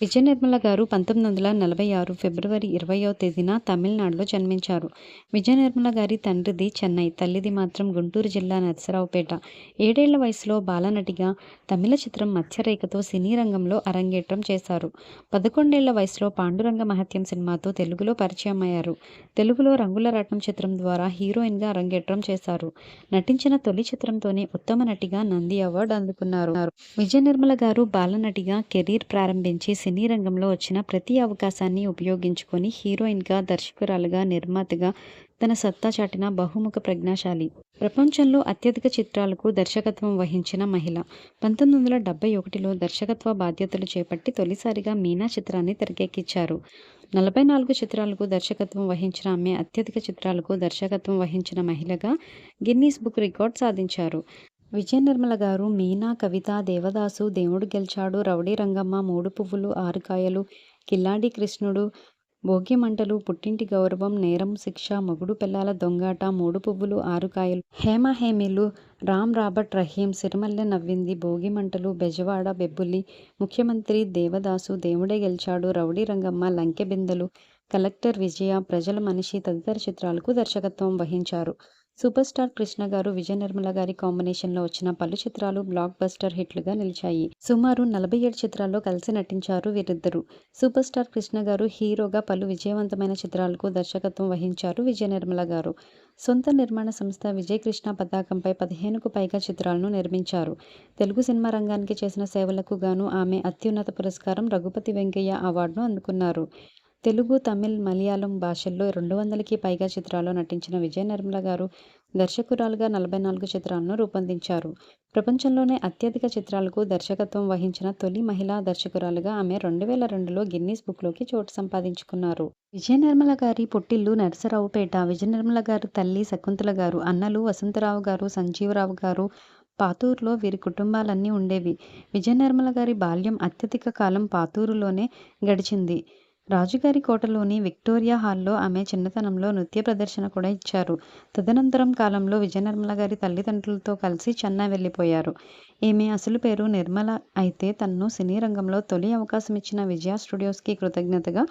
విజయ నిర్మల గారు పంతొమ్మిది వందల నలభై ఆరు ఫిబ్రవరి ఇరవయో తేదీన తమిళనాడులో జన్మించారు. విజయ నిర్మల గారి తండ్రిది చెన్నై తల్లిది మాత్రం గుంటూరు జిల్లా నరసరావుపేట. ఏడేళ్ళ వయసులో బాలనటిగా తమిళ చిత్రం మత్స్యరేఖతో సినీ రంగంలో అరంగేట్రం చేశారు. పదకొండేళ్ళ వయసులో పాండురంగ మహత్యం సినిమాతో తెలుగులో పరిచయం అయ్యారు. తెలుగులో రంగుల రత్నం చిత్రం ద్వారా హీరోయిన్గా అరంగేట్రం చేశారు. నటించిన తొలి చిత్రంతోనే ఉత్తమ నటిగా నంది అవార్డు అందుకున్నారు. విజయ నిర్మల గారు బాలనటిగా కెరీర్ ప్రారంభించి సినీ రంగంలో వచ్చిన ప్రతి అవకాశాన్ని ఉపయోగించుకొని హీరోయిన్గా దర్శకురాలుగా నిర్మాతగా తన సత్తా చాటిన బహుముఖ ప్రజ్ఞాశాలి. ప్రపంచంలో అత్యధిక చిత్రాలకు దర్శకత్వం వహించిన మహిళ. పంతొమ్మిది వందల డెబ్బై ఒకటిలో దర్శకత్వ బాధ్యతలు చేపట్టి తొలిసారిగా మీనా చిత్రాన్ని తెరకెక్కించారు. నలభై నాలుగు చిత్రాలకు దర్శకత్వం వహించిన ఆమె అత్యధిక చిత్రాలకు దర్శకత్వం వహించిన మహిళగా గిన్నీస్ బుక్ రికార్డ్ సాధించారు. విజయ నిర్మల గారు మీనా కవిత దేవదాసు దేవుడు గెలిచాడు రౌడీ రంగమ్మ మూడు పువ్వులు ఆరుకాయలు కిల్లాడి కృష్ణుడు భోగ్యమంటలు పుట్టింటి గౌరవం నేరం శిక్ష మొగుడు పిల్లల దొంగాట మూడు పువ్వులు ఆరుకాయలు హేమ హేమిలు రామ్ రాబర్ట్ రహీం సిరిమల్లె నవ్వింది భోగిమంటలు బెజవాడ బెబ్బులి ముఖ్యమంత్రి దేవదాసు దేవుడే గెలిచాడు రౌడీ రంగమ్మ లంకె బిందెలు కలెక్టర్ విజయ ప్రజల మనిషి తదితర చిత్రాలకు దర్శకత్వం వహించారు. సూపర్ స్టార్ కృష్ణ గారు విజయ నిర్మల గారి కాంబినేషన్లో వచ్చిన పలు చిత్రాలు బ్లాక్ బస్టర్ హిట్లుగా నిలిచాయి. సుమారు నలభై ఏడు చిత్రాల్లో కలిసి నటించారు వీరిద్దరు. సూపర్ స్టార్ కృష్ణ గారు హీరోగా పలు విజయవంతమైన చిత్రాలకు దర్శకత్వం వహించారు విజయ నిర్మల గారు. సొంత నిర్మాణ సంస్థ విజయకృష్ణ పతాకంపై పదిహేనుకు పైగా చిత్రాలను నిర్మించారు. తెలుగు సినిమా రంగానికి చేసిన సేవలకు గాను ఆమె అత్యున్నత పురస్కారం రఘుపతి వెంకయ్య అవార్డును అందుకున్నారు. తెలుగు తమిళ్ మలయాళం భాషల్లో రెండు వందలకి పైగా చిత్రాల్లో నటించిన విజయ నిర్మల గారు దర్శకురాలుగా నలభై నాలుగు చిత్రాలను రూపొందించారు. ప్రపంచంలోనే అత్యధిక చిత్రాలకు దర్శకత్వం వహించిన తొలి మహిళా దర్శకురాలుగా ఆమె రెండు వేల రెండులో గిన్నీస్ బుక్లోకి చోటు సంపాదించుకున్నారు. విజయ నిర్మల గారి పుట్టిల్లు నరసరావుపేట విజయ నిర్మల గారు తల్లి శకుంతల గారు అన్నలు వసంతరావు గారు సంజీవరావు గారు పాతూరులో వీరి కుటుంబాలన్నీ ఉండేవి. విజయ నిర్మల గారి బాల్యం అత్యధిక కాలం పాతూరులోనే గడిచింది. రాజుగారి కోటలోని విక్టోరియా హాల్లో ఆమె చిన్నతనంలో నృత్య ప్రదర్శన కూడా ఇచ్చారు. తదనంతరం కాలంలో విజయనిర్మల గారి తల్లిదండ్రులతో కలిసి చెన్నై వెళ్ళిపోయారు. ఈమె అసలు పేరు నిర్మల. అయితే తనను సినీ రంగంలో తొలి అవకాశం ఇచ్చిన విజయ స్టూడియోస్కి కృతజ్ఞతగా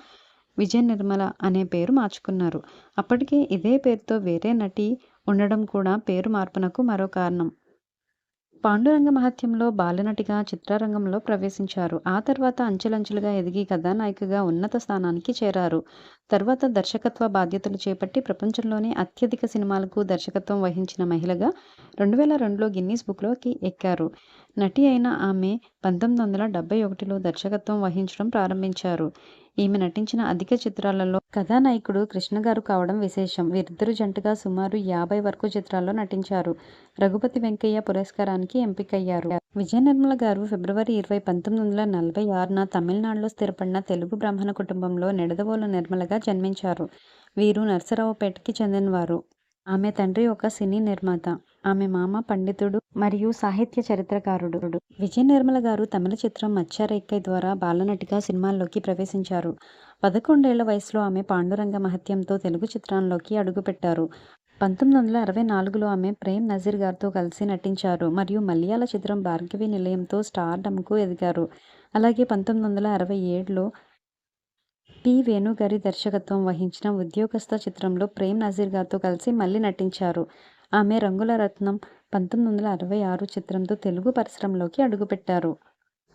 విజయ నిర్మల అనే పేరు మార్చుకున్నారు. అప్పటికే ఇదే పేరుతో వేరే నటి ఉండడం కూడా పేరు మార్పునకు మరో కారణం. పాండురంగ మహత్యంలో బాలనటిగా చిత్రరంగంలో ప్రవేశించారు. ఆ తర్వాత అంచెలంచెలుగా ఎదిగి కథానాయికగా ఉన్నత స్థానానికి చేరారు. తర్వాత దర్శకత్వ బాధ్యతలు చేపట్టి ప్రపంచంలోనే అత్యధిక సినిమాలకు దర్శకత్వం వహించిన మహిళగా రెండు వేల రెండులో గిన్నీస్ బుక్లోకి ఎక్కారు. నటి అయిన ఆమె పంతొమ్మిది వందల డెబ్బై ఒకటిలో దర్శకత్వం వహించడం ప్రారంభించారు. ఈమె నటించిన అధిక చిత్రాలలో కథానాయకుడు కృష్ణ గారు కావడం విశేషం. వీరిద్దరు జంటగా సుమారు యాభై వరకు చిత్రాల్లో నటించారు. రఘుపతి వెంకయ్య పురస్కారానికి ఎంపికయ్యారు. విజయ నిర్మల గారు ఫిబ్రవరి ఇరవై పంతొమ్మిది వందల నలభై ఆరున తమిళనాడులో స్థిరపడిన తెలుగు బ్రాహ్మణ కుటుంబంలో నిడదవోలు నిర్మలగా జన్మించారు. వీరు నరసరావుపేటకి చెందినవారు. ఆమె తండ్రి ఒక సినీ నిర్మాత. ఆమె మామ పండితుడు మరియు సాహిత్య చరిత్రకారుడు. విజయ నిర్మల గారు తమిళ చిత్రం మత్స్యరేఖై ద్వారా బాలనటిగా సినిమాల్లోకి ప్రవేశించారు. పదకొండేళ్ళ వయసులో ఆమె పాండురంగ మహత్యంతో తెలుగు చిత్రంలోకి అడుగుపెట్టారు. పంతొమ్మిది వందల అరవై నాలుగులో ఆమె ప్రేమ్ నజీర్ గారితో కలిసి నటించారు మరియు మలయాళ చిత్రం భార్గవి నిలయంతో స్టార్డమ్కు ఎదిగారు. అలాగే పంతొమ్మిది వందల అరవై ఏడులో పి వేణుగారి దర్శకత్వం వహించిన ఉద్యోగస్థ చిత్రంలో ప్రేమ్ నజీర్ గారితో కలిసి మళ్ళీ నటించారు. ఆమె రంగుల రత్నం పంతొమ్మిది వందల అరవై ఆరు చిత్రంతో తెలుగు పరిశ్రమలోకి అడుగుపెట్టారు.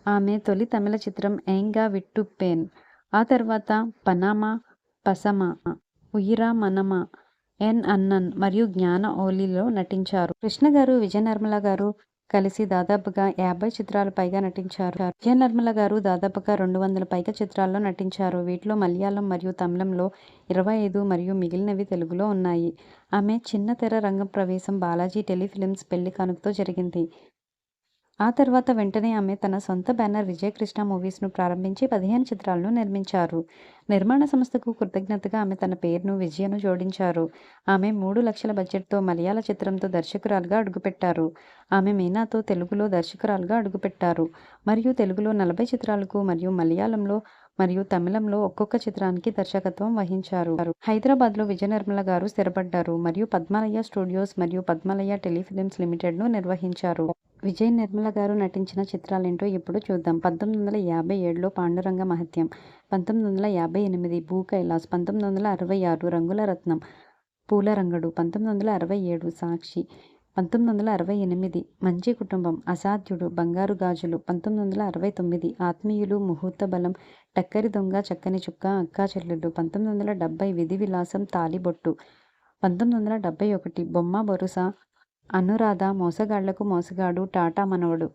ఆమె తొలి తమిళ చిత్రం ఏంగా విట్టు పేన్. ఆ తర్వాత పనామా పసమా ఉయిరా మనమా ఎన్ అన్నన్ మరియు జ్ఞాన ఓలీలో నటించారు. కృష్ణ గారు విజయ నిర్మల గారు కలిసి దాదాపుగా యాభై చిత్రాల పైగా నటించారు. విజయ నిర్మల గారు దాదాపుగా రెండు వందల పైగా చిత్రాల్లో నటించారు. వీటిలో మలయాళం మరియు తమిళంలో ఇరవై ఐదు మరియు మిగిలినవి తెలుగులో ఉన్నాయి. ఆమె చిన్న తెర రంగ ప్రవేశం బాలాజీ టెలిఫిలిమ్స్ పెళ్ళి కానుకతో జరిగింది. ఆ తర్వాత వెంటనే ఆమె తన సొంత బ్యానర్ విజయకృష్ణ మూవీస్ను ప్రారంభించి పదిహేను చిత్రాలను నిర్మించారు. నిర్మాణ సంస్థకు కృతజ్ఞతగా ఆమె తన పేరును విజయను జోడించారు. ఆమె మూడు లక్షల బడ్జెట్తో మలయాళ చిత్రంతో దర్శకురాలుగా అడుగుపెట్టారు. ఆమె మీనాతో తెలుగులో దర్శకురాలుగా అడుగుపెట్టారు. మరియు తెలుగులో నలభై చిత్రాలకు మరియు మలయాళంలో మరియు తమిళంలో ఒక్కొక్క చిత్రానికి దర్శకత్వం వహించారు. హైదరాబాద్లో విజయ నిర్మల గారు స్థిరపడ్డారు. మరియు పద్మాలయ స్టూడియోస్ మరియు పద్మాలయ టెలిఫిలిమ్స్ లిమిటెడ్ను నిర్వహించారు. విజయ్ నిర్మల గారు నటించిన చిత్రాలేంటో ఇప్పుడు చూద్దాం. పంతొమ్మిది వందల యాభై ఏడులో పాండురంగ మహత్యం పంతొమ్మిది వందల యాభై ఎనిమిది భూ కైలాస్ పంతొమ్మిది వందల అరవై ఆరు రంగుల రత్నం పూలరంగడు పంతొమ్మిది వందల అరవై ఏడు సాక్షి పంతొమ్మిది వందల అరవై ఎనిమిది మంచి కుటుంబం అసాధ్యుడు బంగారు గాజులు పంతొమ్మిది వందల అరవై తొమ్మిది ఆత్మీయులు ముహూర్త బలం టక్కరి దొంగ చక్కని చుక్క అక్కా చెల్లెళ్ళు పంతొమ్మిది వందల డెబ్బై విధి విలాసం తాలిబొట్టు పంతొమ్మిది వందల డెబ్బై ఒకటి బొమ్మ బొరుస అనురాధ మోసగాళ్ళకు మోసగాడు టాటా మనవడు.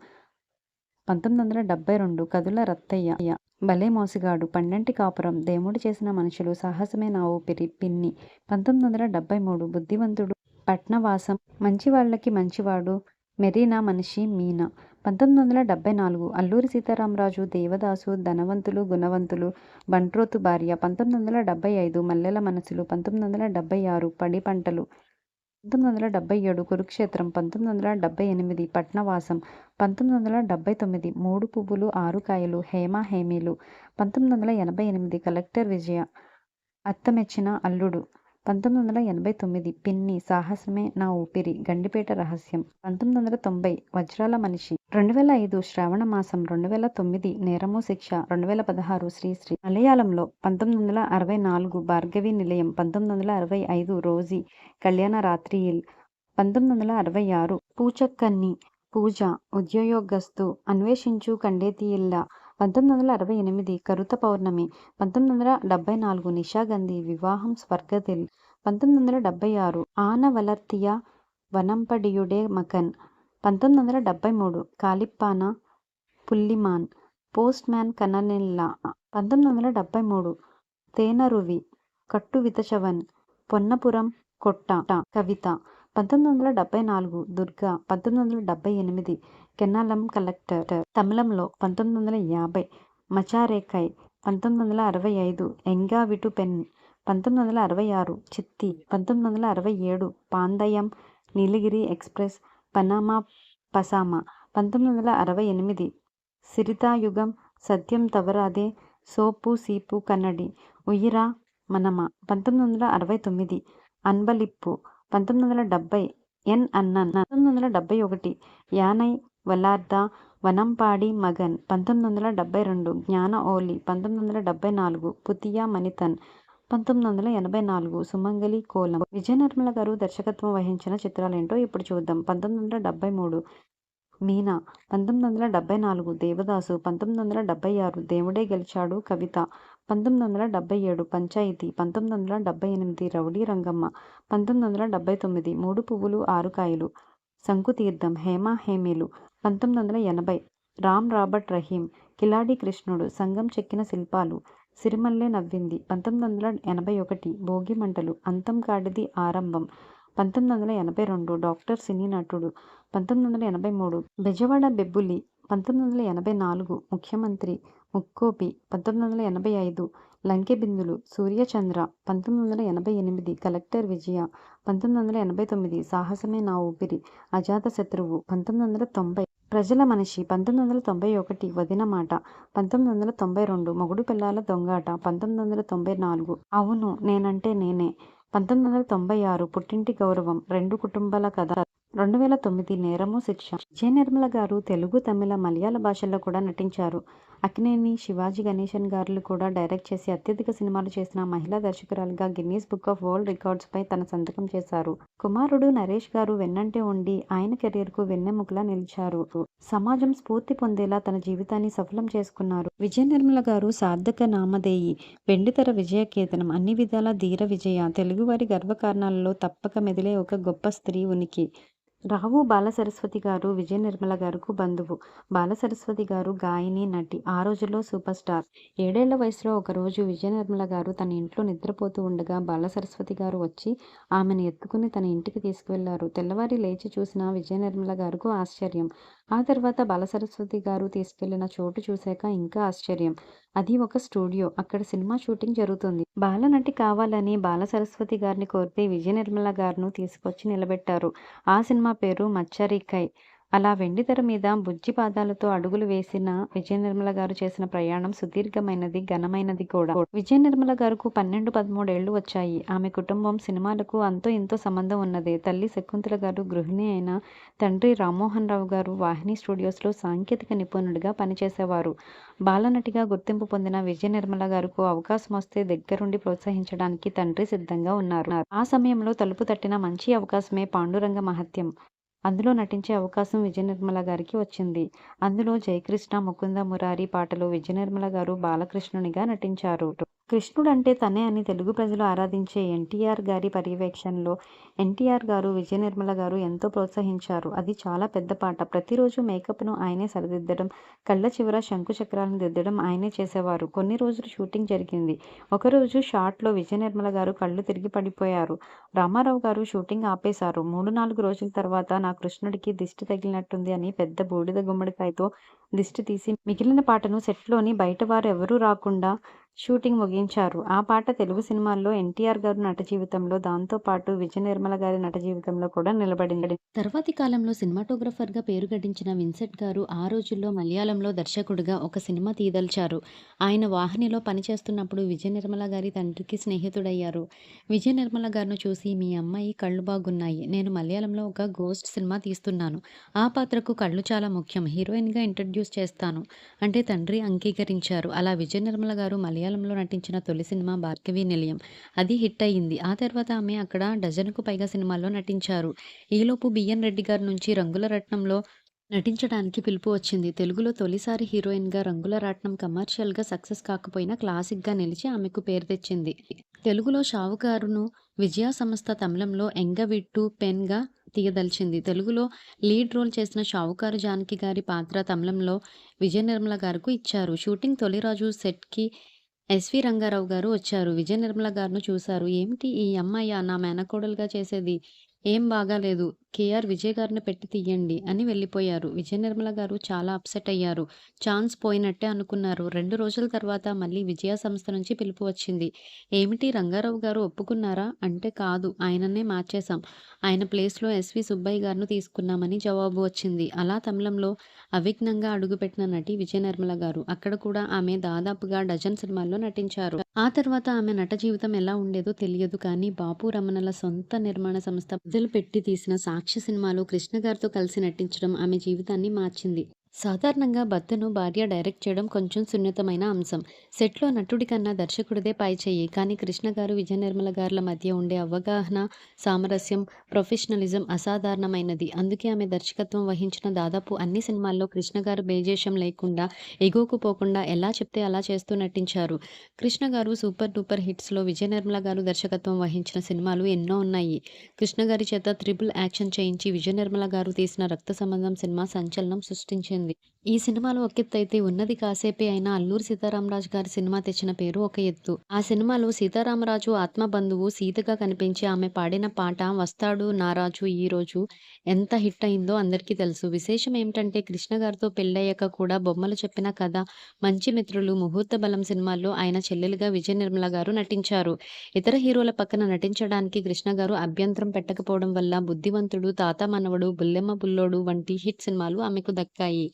పంతొమ్మిది వందల డెబ్బై రెండు కదుల రత్తయ్య. భలే మోసగాడు పండంటి కాపురం. దేవుడు చేసిన మనుషులు సాహసమే నా ఊపిరి పిన్ని. పంతొమ్మిది వందల డెబ్బై మూడు బుద్ధివంతుడు పట్నవాసం. మంచివాళ్ళకి మంచివాడు. మెరీనా మనిషి మీనా. పంతొమ్మిది వందల డెబ్బై నాలుగు అల్లూరి సీతారామరాజు దేవదాసు ధనవంతులు గుణవంతులు బంట్రోతు భార్య. పంతొమ్మిది వందల డెబ్బై ఐదు మల్లెల మనసులు. పంతొమ్మిది వందల డెబ్బై ఆరు పడి పంటలు. పంతొమ్మిది వందల డెబ్బై ఏడు కురుక్షేత్రం పంతొమ్మిది వందల డెబ్బై ఎనిమిది పట్నవాసం పంతొమ్మిది వందల డెబ్బై తొమ్మిది మూడు పువ్వులు ఆరు కాయలు హేమ హేమీలు పంతొమ్మిది వందల ఎనభై ఎనిమిది కలెక్టర్ విజయ అత్తమెచ్చిన అల్లుడు. పంతొమ్మిది వందల ఎనభై తొమ్మిది పిన్ని సాహసమే నా ఊపిరి గండిపేట రహస్యం. పంతొమ్మిది వందల తొంభై వజ్రాల మనిషి. రెండు వేల ఐదు శ్రావణ మాసం రెండు వేల తొమ్మిది నేరము శిక్ష రెండు వేల పదహారు శ్రీశ్రీ మలయాళంలో పంతొమ్మిది వందల అరవై నాలుగు భార్గవి నిలయం పంతొమ్మిది వందల అరవై ఐదు రోజీ కళ్యాణ రాత్రియిల్ పంతొమ్మిది వందల అరవై ఆరు పూచక్కన్ని పూజ ఉద్యోగస్తు అన్వేషించు కండేతియిల్ల పంతొమ్మిది వందల అరవై ఎనిమిది కరుత పౌర్ణమి పంతొమ్మిది వందల డెబ్బై నాలుగు నిషాగంధి వివాహం స్వర్గదిల్ పంతొమ్మిది వందల డెబ్బై ఆరు ఆనవలర్తియ వనంపడియుడే మకన్ పంతొమ్మిది వందల డెబ్బై మూడు కాలిప్పాన పుల్లిమాన్ పోస్ట్ మ్యాన్ కననెల్లా పంతొమ్మిది వందల డెబ్బై మూడు తేనరువి కట్టు వితచవన్ పొన్నపురం కొట్ట కవిత పంతొమ్మిది వందల డెబ్బై నాలుగు దుర్గా పంతొమ్మిది వందల డెబ్బై ఎనిమిది కెన్నాలం కలెక్టర్ తమిళంలో పంతొమ్మిది వందల యాభై మచారేకై పంతొమ్మిది వందల అరవై ఐదు ఎంగా విటు పెన్ పంతొమ్మిది వందల అరవై ఆరు చిత్తి పంతొమ్మిది వందల అరవై ఏడు పాందయం నీలగిరి ఎక్స్ప్రెస్ పనామా పసామా పంతొమ్మిది వందల అరవై ఎనిమిది సిరితాయుగం సత్యం తవరాదే సోపు సీపు కన్నడి ఉయిరా మనమ పంతొమ్మిది వందల అరవై తొమ్మిది అన్బలిప్పు పంతొమ్మిది వందల డెబ్బై ఎన్ అన్నన్ పంతొమ్మిది వందల డెబ్బై ఒకటి యానై వలార్ద వనంపాడి మగన్ పంతొమ్మిది వందల డెబ్బై రెండు జ్ఞాన ఓలి పంతొమ్మిది వందల డెబ్బై నాలుగు పుతియా మణితన్ పంతొమ్మిది వందల ఎనభై నాలుగు సుమంగలి కోలం. విజయ నిర్మల గారు దర్శకత్వం వహించిన చిత్రాలేంటో ఇప్పుడు చూద్దాం. పంతొమ్మిది వందల డెబ్బై మూడు మీనా పంతొమ్మిది వందల డెబ్బై నాలుగు దేవదాసు పంతొమ్మిది వందల డెబ్బై ఆరు దేవుడే గెలిచాడు కవిత పంతొమ్మిది వందల డెబ్బై ఏడు పంచాయితీ పంతొమ్మిది వందల డెబ్బై ఎనిమిది రౌడీ రంగమ్మ పంతొమ్మిది వందల డెబ్బై తొమ్మిది మూడు పువ్వులు ఆరు కాయలు శంకుతీర్థం హేమ హేమీలు పంతొమ్మిది వందల ఎనభై. రామ్ రాబర్ట్ రహీం కిలాడి కృష్ణుడు సంగం చెక్కిన శిల్పాలు సిరిమల్లె నవ్వింది. పంతొమ్మిది వందల ఎనభై ఒకటి భోగి మంటలు అంతం కాడిది ఆరంభం. పంతొమ్మిది వందల ఎనభై రెండు డాక్టర్ సినీ నటుడు. పంతొమ్మిది వందల ఎనభై మూడు బెజవాడ బెబ్బులి. పంతొమ్మిది వందల ఎనభై నాలుగు ముఖ్యమంత్రి ముక్కోపి. పంతొమ్మిది వందల ఎనభై ఐదు లంకెబిందులు సూర్యచంద్ర పంతొమ్మిది వందల ఎనభై ఎనిమిది కలెక్టర్ విజయ పంతొమ్మిది వందల ఎనభై తొమ్మిది సాహసమే నా ఊపిరి అజాత శత్రువు పంతొమ్మిది వందల తొంభై ప్రజల మనిషి పంతొమ్మిది వందల తొంభై ఒకటి వదిన మాట పంతొమ్మిది వందల తొంభై రెండు మొగుడు పిల్లల దొంగాట పంతొమ్మిది వందల తొంభై నాలుగు అవును నేనంటే నేనే పంతొమ్మిది వందల తొంభై ఆరు పుట్టింటి గౌరవం రెండు కుటుంబాల కథ రెండు వేల తొమ్మిది నేరము శిక్ష. విజయ నిర్మల గారు తెలుగు తమిళ మలయాళ భాషల్లో కూడా నటించారు. అక్నేని శివాజీ గణేశన్ గారులు కూడా డైరెక్ట్ చేసి అత్యధిక సినిమాలు చేసిన మహిళా దర్శకురాలుగా Guinness book of world records పై తన సంతకం చేశారు. కుమారుడు నరేష్ గారు వెన్నంటే ఉండి ఆయన కెరీర్కు వెన్నెముకలా నిలిచారు. సమాజం స్ఫూర్తి పొందేలా తన జీవితాన్ని సఫలం చేసుకున్నారు. విజయ నిర్మల గారు సార్థక నామధేయి వెండితెర విజయ కేతనం అన్ని విధాల ధీర విజయ తెలుగువారి గర్వకారణాలలో తప్పక మెదిలే ఒక గొప్ప స్త్రీ ఉనికి. రావు బాలసరస్వతి గారు విజయ నిర్మల గారుకు బంధువు. బాలసరస్వతి గారు గాయని నటి. ఆ రోజుల్లో సూపర్ స్టార్. ఏడేళ్ళ వయసులో ఒకరోజు విజయ నిర్మల గారు తన ఇంట్లో నిద్రపోతూ ఉండగా బాలసరస్వతి గారు వచ్చి ఆమెను ఎత్తుకుని తన ఇంటికి తీసుకువెళ్ళారు. తెల్లవారి లేచి చూసిన విజయ నిర్మల గారుకు ఆశ్చర్యం. ఆ తర్వాత బాలసరస్వతి గారు తీసుకెళ్ళిన చోటు చూశాక ఇంకా ఆశ్చర్యం. అది ఒక స్టూడియో. అక్కడ సినిమా షూటింగ్ జరుగుతుంది. బాలనటి కావాలని బాలసరస్వతి గారిని కోరితే విజయ నిర్మల గారును తీసుకొచ్చి నిలబెట్టారు. ఆ సినిమా పేరు మచ్చరికై. అలా వెండితెర మీద బుజ్జి పాదాలతో అడుగులు వేసిన విజయ నిర్మల గారు చేసిన ప్రయాణం సుదీర్ఘమైనది ఘనమైనది కూడా. విజయ నిర్మల గారుకు పన్నెండు పదమూడేళ్ళు వచ్చాయి. ఆమె కుటుంబం సినిమాలకు అంతో ఇంతో సంబంధం ఉన్నదే. తల్లి శకుంతల గారు గృహిణి అయిన తండ్రి రామ్మోహన్ రావు గారు వాహిని స్టూడియోస్లో సాంకేతిక నిపుణుడిగా పనిచేసేవారు. బాలనటిగా గుర్తింపు పొందిన విజయ నిర్మల గారుకు అవకాశం వస్తే దగ్గరుండి ప్రోత్సహించడానికి తండ్రి సిద్ధంగా ఉన్నారు. ఆ సమయంలో తలుపు తట్టిన మంచి అవకాశమే పాండురంగ మహత్యం. అందులో నటించే అవకాశం విజయ నిర్మల గారికి వచ్చింది. అందులో జయకృష్ణ ముకుంద మురారి పాటలు విజయ నిర్మల గారు బాలకృష్ణునిగా నటించారు. కృష్ణుడు అంటే తనే అని తెలుగు ప్రజలు ఆరాధించే ఎన్టీఆర్ గారి పర్యవేక్షణలో ఎన్టీఆర్ గారు విజయ నిర్మల గారు ఎంతో ప్రోత్సహించారు. అది చాలా పెద్ద పాట. ప్రతిరోజు మేకప్ను ఆయనే సరిదిద్దడం కళ్ళ చివర శంకు చక్రాలను దిద్దడం ఆయనే చేసేవారు. కొన్ని రోజులు షూటింగ్ జరిగింది. ఒకరోజు షాట్లో విజయ నిర్మల గారు కళ్ళు తిరిగి పడిపోయారు. రామారావు గారు షూటింగ్ ఆపేశారు. మూడు నాలుగు రోజుల తర్వాత నా కృష్ణుడికి దిష్టి తగిలినట్టుంది అని పెద్ద బూడిద గుమ్మడికాయతో దిష్టి తీసి మిగిలిన పాటను సెట్లోని బయట వారు ఎవరూ రాకుండా షూటింగ్ ముగించారు. ఆ పాట తెలుగు సినిమాల్లో ఎన్టీఆర్ గారు నట జీవితంలో దాంతో పాటు విజయ నిర్మల గారి నట జీవితంలో కూడా నిలబడింది. తర్వాతి కాలంలో సినిమాటోగ్రఫర్గా పేరు గడించిన విన్సెంట్ గారు ఆ రోజుల్లో మలయాళంలో దర్శకుడిగా ఒక సినిమా తీదల్చారు. ఆయన వాహినిలో పనిచేస్తున్నప్పుడు విజయ నిర్మల గారి తండ్రికి స్నేహితుడయ్యారు. విజయ నిర్మల గారిను చూసి మీ అమ్మాయి కళ్ళు బాగున్నాయి. నేను మలయాళంలో ఒక గోస్ట్ సినిమా తీస్తున్నాను. ఆ పాత్రకు కళ్ళు చాలా ముఖ్యం. హీరోయిన్గా ఇంట్రడ్యూస్ చేస్తాను. అంటే తండ్రి అంగీకరించారు. అలా విజయ నిర్మల గారు మలయాళంలో నటించిన తొలి సినిమా భార్గవి నిలయం. అది హిట్ అయ్యింది. ఆ తర్వాత ఆమె అక్కడ డజన్కు పైగా సినిమాల్లో నటించారు. ఈలోపు బిఎన్ రెడ్డి గారి నుంచి రంగుల రత్నంలో నటించడానికి పిలుపు వచ్చింది. తెలుగులో తొలిసారి హీరోయిన్గా రంగుల రాట్నం కమర్షియల్గా సక్సెస్ కాకపోయినా క్లాసిక్గా నిలిచి ఆమెకు పేరు తెచ్చింది. తెలుగులో షావుకారును విజయ సంస్థ తమిళంలో ఎంగవిట్టు పెన్గా తీయదలిచింది. తెలుగులో లీడ్ రోల్ చేసిన షావుకారు జానకి గారి పాత్ర తమిళంలో విజయ నిర్మల గారికి ఇచ్చారు. షూటింగ్ తొలిరాజు సెట్కి ఎస్వి రంగారావు గారు వచ్చారు. విజయ నిర్మల గారిను చూశారు. ఏమిటి ఈ అమ్మాయి? నా మేనకోడలుగా చేసేది ఏం బాగాలేదు. కేఆర్ విజయ్ గారిని పెట్టి తీయండి అని వెళ్ళిపోయారు. విజయ నిర్మల గారు చాలా అప్సెట్ అయ్యారు. ఛాన్స్ పోయినట్టే అనుకున్నారు. రెండు రోజుల తర్వాత మళ్ళీ విజయ సంస్థ నుంచి పిలుపు వచ్చింది. ఏమిటి రంగారావు గారు ఒప్పుకున్నారా? అంటే కాదు ఆయననే మార్చేశాం. ఆయన ప్లేస్లో ఎస్వి సుబ్బయ్య గారిని తీసుకున్నామని జవాబు వచ్చింది. అలా తమిళంలో అవిఘ్నంగా అడుగుపెట్టిన నటి విజయ నిర్మల గారు అక్కడ కూడా ఆమె దాదాపుగా డజన్ సినిమాల్లో నటించారు. ఆ తర్వాత ఆమె నట జీవితం ఎలా ఉండేదో తెలియదు కానీ బాపు రమణల సొంత నిర్మాణ సంస్థ పెట్టి తీసిన సాక్షి సినిమాలో కృష్ణ గారితో కలిసి నటించడం ఆమె జీవితాన్ని మార్చింది. సాధారణంగా భర్తను భార్య డైరెక్ట్ చేయడం కొంచెం సున్నితమైన అంశం. సెట్లో నటుడి కన్నా దర్శకుడిదే పై చెయ్యి. కానీ కృష్ణ గారు విజయ నిర్మల గారుల మధ్య ఉండే అవగాహన సామరస్యం ప్రొఫెషనలిజం అసాధారణమైనది. అందుకే ఆమె దర్శకత్వం వహించిన దాదాపు అన్ని సినిమాల్లో కృష్ణ గారు బేజేషం లేకుండా ఎగువకుపోకుండా ఎలా చెప్తే అలా చేస్తూ నటించారు. కృష్ణ గారు సూపర్ డూపర్ హిట్స్లో విజయ నిర్మల గారు దర్శకత్వం వహించిన సినిమాలు ఎన్నో ఉన్నాయి. కృష్ణ గారి చేత త్రిబుల్ యాక్షన్ చేయించి విజయ నిర్మల గారు తీసిన రక్త సంబంధం సినిమా సంచలనం సృష్టించింది. English ఈ సినిమాలో ఒక ఎత్తు అయితే ఉన్నది. కాసేపే అయినా అల్లూరి సీతారామరాజు గారి సినిమా తెచ్చిన పేరు ఒక ఎత్తు. ఆ సినిమాలో సీతారామరాజు ఆత్మ బంధువు సీతగా కనిపించి ఆమె పాడిన పాట వస్తాడు నారాజు ఈ రోజు ఎంత హిట్ అయిందో అందరికీ తెలుసు. విశేషం ఏమిటంటే కృష్ణ గారితో పెళ్ళయ్యాక కూడా బొమ్మలు చెప్పిన కథ మంచి మిత్రులు ముహూర్త బలం సినిమాల్లో ఆయన చెల్లెలుగా విజయ నిర్మల గారు నటించారు. ఇతర హీరోల పక్కన నటించడానికి కృష్ణ గారు అభ్యంతరం పెట్టకపోవడం వల్ల బుద్ధివంతుడు తాత మనవడు బుల్లెమ్మ బుల్లోడు వంటి హిట్ సినిమాలు ఆమెకు దక్కాయి.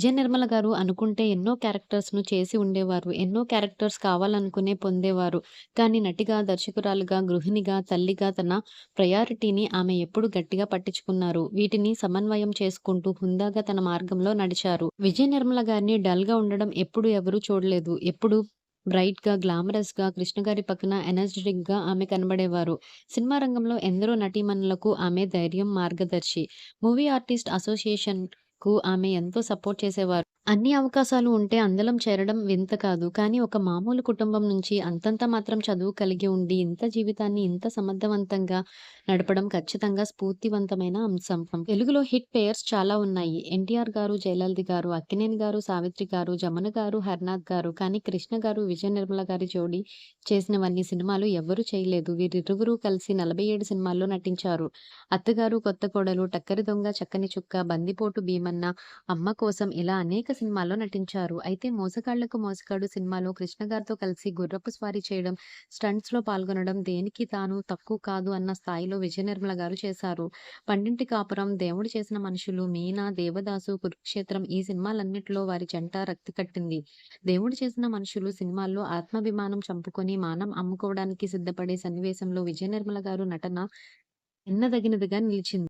విజయ నిర్మల గారు అనుకుంటే ఎన్నో క్యారెక్టర్స్ను చేసి ఉండేవారు ఎన్నో క్యారెక్టర్స్ కావాలనుకునే పొందేవారు. కానీ నటిగా దర్శకురాలుగా గృహిణిగా తల్లిగా తన ప్రయారిటీని ఆమె ఎప్పుడు గట్టిగా పట్టించుకున్నారు. వీటిని సమన్వయం చేసుకుంటూ హుందాగా తన మార్గంలో నడిచారు. విజయ నిర్మల గారిని డల్గా ఉండడం ఎప్పుడు ఎవరూ చూడలేదు. ఎప్పుడు బ్రైట్గా గ్లామరస్ కృష్ణ గారి పక్కన ఎనర్జెటిక్గా ఆమె కనబడేవారు. సినిమా రంగంలో ఎందరో నటీమణులకు ఆమె ధైర్యం మార్గదర్శి. మూవీ ఆర్టిస్ట్ అసోసియేషన్ కు ఆమె ఎంతో సపోర్ట్ చేసేవారు. అన్ని అవకాశాలు ఉంటే అందలం చేరడం వింత కాదు. కానీ ఒక మామూలు కుటుంబం నుంచి అంతంత మాత్రం చదువు కలిగి ఉండి ఇంత జీవితాన్ని ఇంత సమర్థవంతంగా నడపడం ఖచ్చితంగా స్ఫూర్తివంతమైన అంశం. తెలుగులో హిట్ పేర్స్ చాలా ఉన్నాయి. ఎన్టీఆర్ గారు జయలలిత గారు అక్కినేని గారు సావిత్రి గారు జమున గారు హర్నాథ్ గారు. కానీ కృష్ణ గారు విజయ నిర్మల గారి జోడి చేసినవన్నీ సినిమాలు ఎవ్వరూ చేయలేదు. వీరిరువురు కలిసి నలభై ఏడు సినిమాల్లో నటించారు. అత్తగారు కొత్త కోడలు టక్కరి దొంగ చక్కని చుక్క బందిపోటు భీమ తమన్నా, అమ్మ కోసం ఇలా అనేక సినిమాల్లో నటించారు. అయితే 'మోసగాళ్ళకు మోసగాడు' సినిమాలో కృష్ణ గారితో కలిసి గుర్రపు స్వారీ చేయడం, స్టంట్స్లో పాల్గొనడం దేనికి తాను తక్కువ కాదు అన్న స్థాయిలో విజయ నిర్మల గారు చేశారు. 'పండింటి కాపురం', 'దేవుడు చేసిన మనుషులు', 'మీనా', 'దేవదాసు', 'కురుక్షేత్రం' ఈ సినిమాలన్నిటిలో వారి జంట రక్తి కట్టింది. 'దేవుడు చేసిన మనుషులు' సినిమాల్లో ఆత్మాభిమానం చంపుకొని మానం అమ్ముకోవడానికి సిద్ధపడే సన్నివేశంలో విజయ నిర్మల గారు నటన ఎన్నదగినదిగా నిలిచింది.